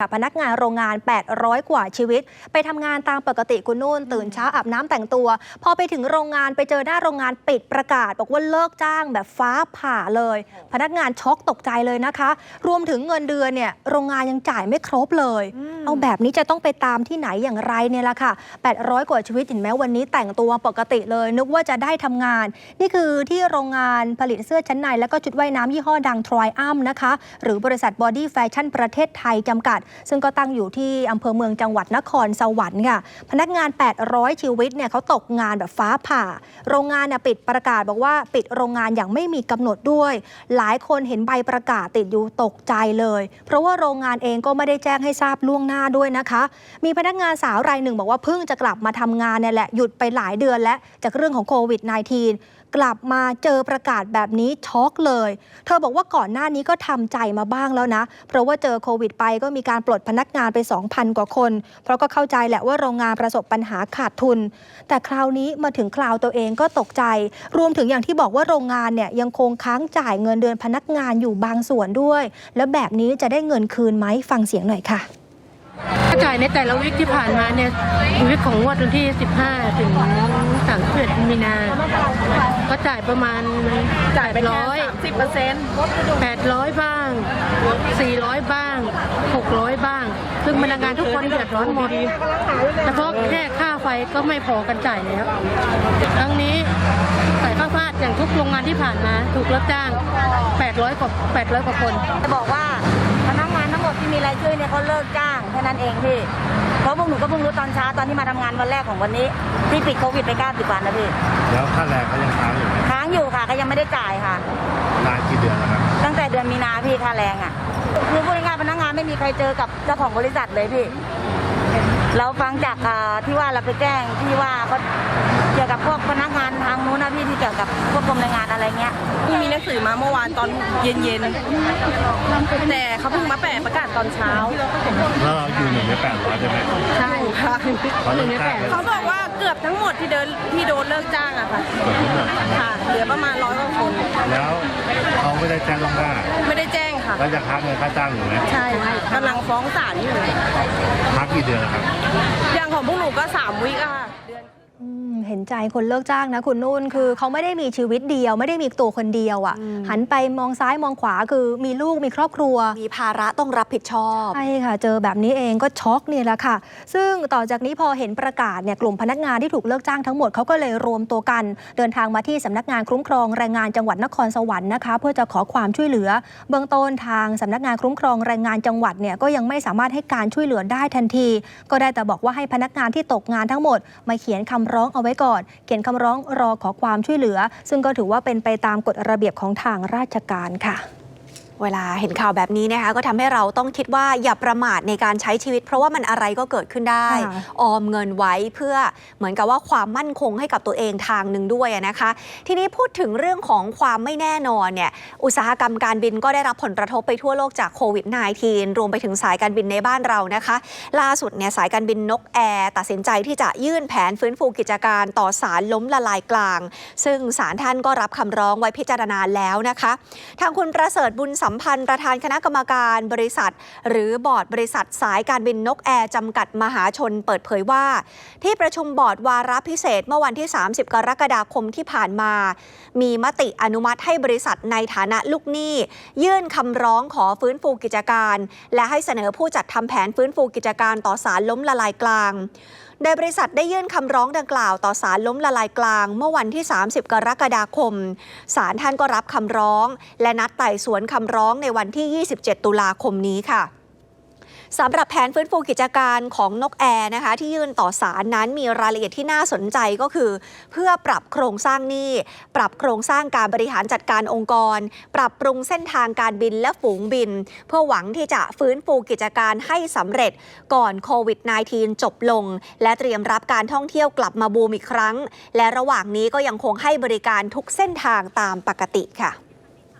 กับพนักงานโรงงาน 800 กว่าชีวิต ไปทำงานตามปกติคุณนุ่น ตื่นเช้าอาบน้ำแต่งตัว พอไปถึงโรงงานไปเจอหน้าโรงงานปิดประกาศ บอกว่าเลิกจ้างแบบฟ้าผ่าเลย พนักงานช็อกตกใจเลยนะคะ รวมถึงเงินเดือนเนี่ยโรงงานยังจ่ายไม่ครบเลย เอาแบบนี้จะต้องไปตามที่ไหนอย่างไรเนี่ยละค่ะ 800 กว่าชีวิตเห็นไหมวันนี้แต่งตัวปกติเลย นึกว่าจะได้ทำงาน นี่คือที่โรงงานผลิตเสื้อชั้นใน แล้วก็ชุดว่ายน้ำยี่ห้อดังทรอยอัมนะคะหรือบริษัทบอดี้แฟชั่นประเทศไทยจำกัดซึ่งก็ตั้งอยู่ที่อำเภอเมืองจังหวัดนครสวรรค์ค่ะพนักงาน 800 ชีวิตเนี่ยเขาตกงานแบบฟ้าผ่า โรงงานเนี่ยปิดประกาศบอกว่าปิดโรงงานอย่างไม่มีกำหนดด้วย หลายคนเห็นใบประกาศติดอยู่ตกใจเลย เพราะว่าโรงงานเองก็ไม่ได้แจ้งให้ทราบล่วงหน้าด้วยนะคะ มีพนักงานสาวรายหนึ่งบอกว่าเพิ่งจะกลับมาทำงานเนี่ยแหละหยุดไปหลายเดือนแล้วจากเรื่องของโควิด -19 กลับมาเจอประกาศแบบนี้ช็อกเลย เธอบอกว่าก่อนหน้านี้ก็ทำใจมาบ้างแล้วนะ เพราะว่าเจอโควิดไปก็มีการปลดพนักงานไป 2,000 กว่าคน เพราะก็เข้าใจแหละว่าโรงงานประสบปัญหาขาดทุน แต่คราวนี้มาถึงคราวตัวเองก็ตกใจ รวมถึงอย่างที่บอกว่าโรงงานเนี่ยยังคงค้างจ่ายเงินเดือนพนักงานอยู่บางส่วนด้วย แล้วแบบนี้จะได้เงินคืนไหมฟังเสียงหน่อยค่ะค่าจ่ายในแต่ละวิกที่ผ่านมาเนี่ยวิกของงวดวันที่ 15 ถึง31มีนา ก็จ่ายประมาณ จ่ายไปแค่800สิบเปอร์เซ็นต์800บ้าง400บ้าง600บ้างซึ่ง พนักงานทุกคนเดือดร้อนหมดเฉพาะแค่ค่าไฟก็ไม่พอกันจ่ายแล้วครั้งนี้สายฟ้าฟาดอย่างทุกโรงงานที่ผ่านมา ถูกรับจ้าง 800 กว่า 800 กว่าคนจะบอกว่าพนักงานทั้งหมดที่มีรายชื่อเนี่ยเขาเลิกจ้างแค่นั้นเองพี่เพราะพวกหนูก็เพิ่งรู้ตอนเช้าตอนที่มาทำงานวันแรกของวันนี้ที่ปิดโควิดไป90วันนะพี่แล้วค่าแรงเขายังค้างอยู่ไหมค้างอยู่ค่ะก็ยังไม่ได้จ่ายค่ะนานกี่เดือนแล้วครับ ตั้งแต่เดือนมีนาพี่ค่าแรงอะคือพูดง่ายๆพนักงานไม่มีใครเจอกับเจ้าของบริษัทเลยพี่ เราฟังจากอ่าที่ว่าเราไปแจ้งที่ว่าเขาเกี่ยวกับพวกพนักงานทางนู้นนะพี่ที่เกี่ยวกับพวกกรมแรงงานอะไรเงี้ยที่มีหนังสือมาเมื่อวานตอนเย็นๆแต่เขาเพิ่งมาแปะประกาศตอนเช้าแล้วเราอยู่หนึ่งในแปดร้อยใช่ไหมใช่ค่ะเขาเลิกจ้างเลยเขาบอกว่าเกือบทั้งหมดที่เดินที่โดนเลิกจ้างอะค่ะเกือบทั้งหมดค่ะเหลือประมาณร้อยกว่าคนแล้วเขาไม่ได้แจ้งล่วงหน้าไม่ได้แจ้งค่ะแล้วจะค้างเงินค่าจ้างอยู่ไหมใช่กำลังฟ้องศาลอยู่ค้าง กี่เดือนครับ อย่างของพวกหนูก็3ามวิกอะค่ะเดือน เห็นใจคนเลิกจ้างนะคุณนุ่นคือเขาไม่ได้มีชีวิตเดียว ไม่ได้มีตัวคนเดียวอะ่ะ หันไปมองซ้ายมองขวาคือมีลูกมีครอบครัว มีภาระต้องรับผิดชอบใช่ค่ะ เจอแบบนี้เองก็ช็อกเนี่ยแหละค่ะ ซึ่งต่อจากนี้พอเห็นประกาศเนี่ยกลุ่มพนักงานที่ถูกเลิกจ้างทั้งหมดเขาก็เลยรวมตัวกัน เดินทางมาที่สำนักงานคุ้มครองแรงงานจังหวัดนครสวรรค์นะคะเพื่อจะขอความช่วยเหลือ เบื้องต้นทางสำนักงานคุ้มครองแรงงานจังหวัดเนี่ยก็ยังไม่สามารถให้การช่วยเหลือได้ทันที ก็ได้แต่บอกว่าให้พนักงานที่ตกงานทั้งหมดมาเขียนคำร้องเอาไว้ก่อน เขียนคำร้องรอขอความช่วยเหลือ ซึ่งก็ถือว่าเป็นไปตามกฎระเบียบของทางราชการค่ะ เวลาเห็นข่าวแบบนี้นะคะก็ทำให้เราต้องคิดว่าอย่าประมาทในการใช้ชีวิต เพราะว่ามันอะไรก็เกิดขึ้นได้ค่ะออมเงินไว้เพื่อเหมือนกับว่าความมั่นคงให้กับตัวเองทางหนึ่งด้วยอะนะคะ ทีนี้พูดถึงเรื่องของความไม่แน่นอนเนี่ยอุตสาหกรรมการบินก็ได้รับผลกระทบไปทั่วโลกจากโควิด -19 รวมไปถึงสายการบินในบ้านเรานะคะ ล่าสุดเนี่ยสายการบินนกแอร์ตัดสินใจที่จะยื่นแผนฟื้นฟูกิจการต่อสารล้มละลายกลาง ซึ่งศาลท่านก็รับคำร้องไว้พิจารณาแล้วนะคะ ทางคุณประเสริฐบุญสััมพันธ์ประธานคณะกรรมการบริษัท หรือบอร์ดบริษัทสายการบินนกแอร์จำกัดมหาชนเปิดเผยว่า ที่ประชุมบอร์ดวาระพิเศษเมื่อวันที่ 30 กรกฎาคมที่ผ่านมา มีมติอนุมัติให้บริษัทในฐานะลูกหนี้ ยื่นคำร้องขอฟื้นฟูกิจการ และให้เสนอผู้จัดทำแผนฟื้นฟูกิจการต่อสารล้มละลายกลาง โดยบริษัทได้ยื่นคำร้องดังกล่าวต่อศาลล้มละลายกลาง เมื่อวันที่ 30 กรกฎาคม ศาลท่านก็รับคำร้อง และนัดไต่สวนคำร้องในวันที่ 27 ตุลาคมนี้ค่ะ สำหรับแผนฟื้นฟูกิจการของนกแอร์นะคะ ที่ยื่นต่อศาลนั้นมีรายละเอียดที่น่าสนใจก็คือ เพื่อปรับโครงสร้างหนี้ ปรับโครงสร้างการบริหารจัดการองค์กร ปรับปรุงเส้นทางการบินและฝูงบิน เพื่อหวังที่จะฟื้นฟูกิจการให้สำเร็จก่อนโควิด -19 จบลง และเตรียมรับการท่องเที่ยวกลับมาบูมอีกครั้ง และระหว่างนี้ก็ยังคงให้บริการทุกเส้นทางตามปกติค่ะ